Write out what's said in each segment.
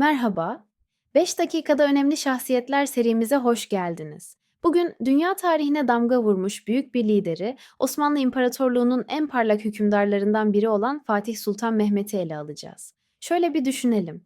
Merhaba. 5 dakikada önemli şahsiyetler serimize hoş geldiniz. Bugün dünya tarihine damga vurmuş büyük bir lideri, Osmanlı İmparatorluğu'nun en parlak hükümdarlarından biri olan Fatih Sultan Mehmet'i ele alacağız. Şöyle bir düşünelim.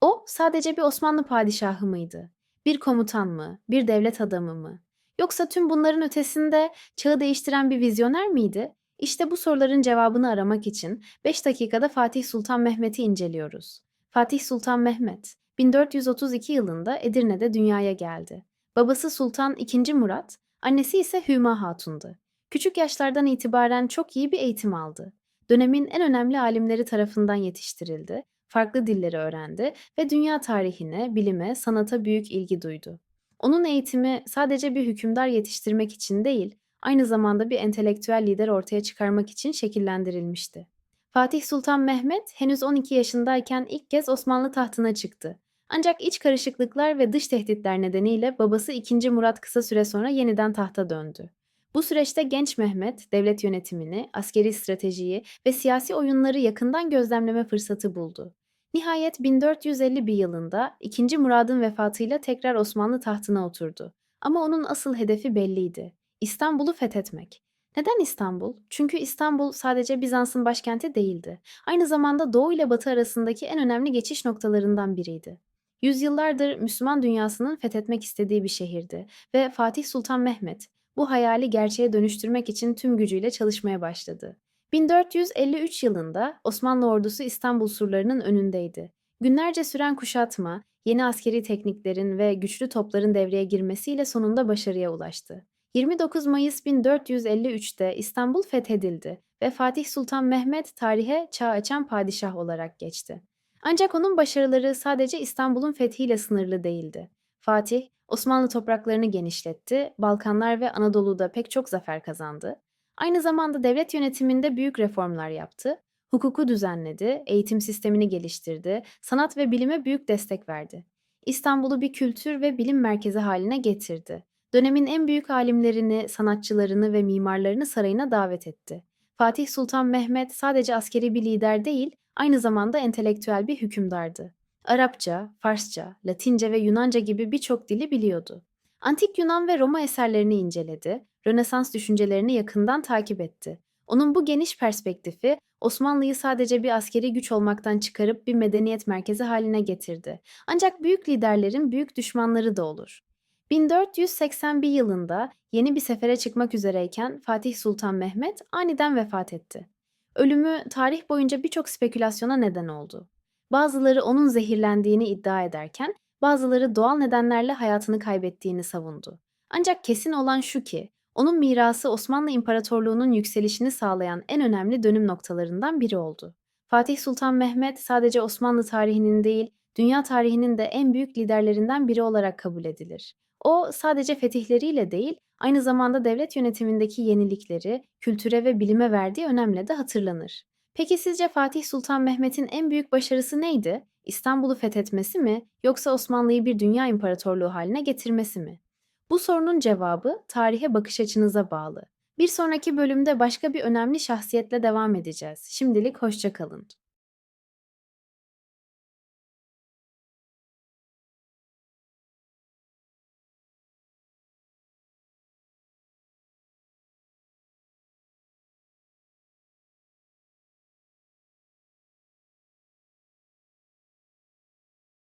O sadece bir Osmanlı padişahı mıydı? Bir komutan mı? Bir devlet adamı mı? Yoksa tüm bunların ötesinde çağı değiştiren bir vizyoner miydi? İşte bu soruların cevabını aramak için 5 dakikada Fatih Sultan Mehmet'i inceliyoruz. Fatih Sultan Mehmet 1432 yılında Edirne'de dünyaya geldi. Babası Sultan II. Murat, annesi ise Hüma Hatun'du. Küçük yaşlardan itibaren çok iyi bir eğitim aldı. Dönemin en önemli alimleri tarafından yetiştirildi, farklı dilleri öğrendi ve dünya tarihine, bilime, sanata büyük ilgi duydu. Onun eğitimi sadece bir hükümdar yetiştirmek için değil, aynı zamanda bir entelektüel lider ortaya çıkarmak için şekillendirilmişti. Fatih Sultan Mehmet henüz 12 yaşındayken ilk kez Osmanlı tahtına çıktı. Ancak iç karışıklıklar ve dış tehditler nedeniyle babası II. Murat kısa süre sonra yeniden tahta döndü. Bu süreçte genç Mehmet devlet yönetimini, askeri stratejiyi ve siyasi oyunları yakından gözlemleme fırsatı buldu. Nihayet 1451 yılında II. Murad'ın vefatıyla tekrar Osmanlı tahtına oturdu. Ama onun asıl hedefi belliydi. İstanbul'u fethetmek. Neden İstanbul? Çünkü İstanbul sadece Bizans'ın başkenti değildi. Aynı zamanda Doğu ile Batı arasındaki en önemli geçiş noktalarından biriydi. Yüzyıllardır Müslüman dünyasının fethetmek istediği bir şehirdi ve Fatih Sultan Mehmet bu hayali gerçeğe dönüştürmek için tüm gücüyle çalışmaya başladı. 1453 yılında Osmanlı ordusu İstanbul surlarının önündeydi. Günlerce süren kuşatma, yeni askeri tekniklerin ve güçlü topların devreye girmesiyle sonunda başarıya ulaştı. 29 Mayıs 1453'te İstanbul fethedildi ve Fatih Sultan Mehmet tarihe çağ açan padişah olarak geçti. Ancak onun başarıları sadece İstanbul'un fethiyle sınırlı değildi. Fatih, Osmanlı topraklarını genişletti, Balkanlar ve Anadolu'da pek çok zafer kazandı. Aynı zamanda devlet yönetiminde büyük reformlar yaptı, hukuku düzenledi, eğitim sistemini geliştirdi, sanat ve bilime büyük destek verdi. İstanbul'u bir kültür ve bilim merkezi haline getirdi. Dönemin en büyük alimlerini, sanatçılarını ve mimarlarını sarayına davet etti. Fatih Sultan Mehmet sadece askeri bir lider değil, aynı zamanda entelektüel bir hükümdardı. Arapça, Farsça, Latince ve Yunanca gibi birçok dili biliyordu. Antik Yunan ve Roma eserlerini inceledi, Rönesans düşüncelerini yakından takip etti. Onun bu geniş perspektifi Osmanlı'yı sadece bir askeri güç olmaktan çıkarıp bir medeniyet merkezi haline getirdi. Ancak büyük liderlerin büyük düşmanları da olur. 1481 yılında yeni bir sefere çıkmak üzereyken Fatih Sultan Mehmet aniden vefat etti. Ölümü tarih boyunca birçok spekülasyona neden oldu. Bazıları onun zehirlendiğini iddia ederken, bazıları doğal nedenlerle hayatını kaybettiğini savundu. Ancak kesin olan şu ki, onun mirası Osmanlı İmparatorluğu'nun yükselişini sağlayan en önemli dönüm noktalarından biri oldu. Fatih Sultan Mehmet sadece Osmanlı tarihinin değil, dünya tarihinin de en büyük liderlerinden biri olarak kabul edilir. O sadece fetihleriyle değil, aynı zamanda devlet yönetimindeki yenilikleri, kültüre ve bilime verdiği önemle de hatırlanır. Peki sizce Fatih Sultan Mehmet'in en büyük başarısı neydi? İstanbul'u fethetmesi mi yoksa Osmanlı'yı bir dünya imparatorluğu haline getirmesi mi? Bu sorunun cevabı tarihe bakış açınıza bağlı. Bir sonraki bölümde başka bir önemli şahsiyetle devam edeceğiz. Şimdilik hoşça kalın.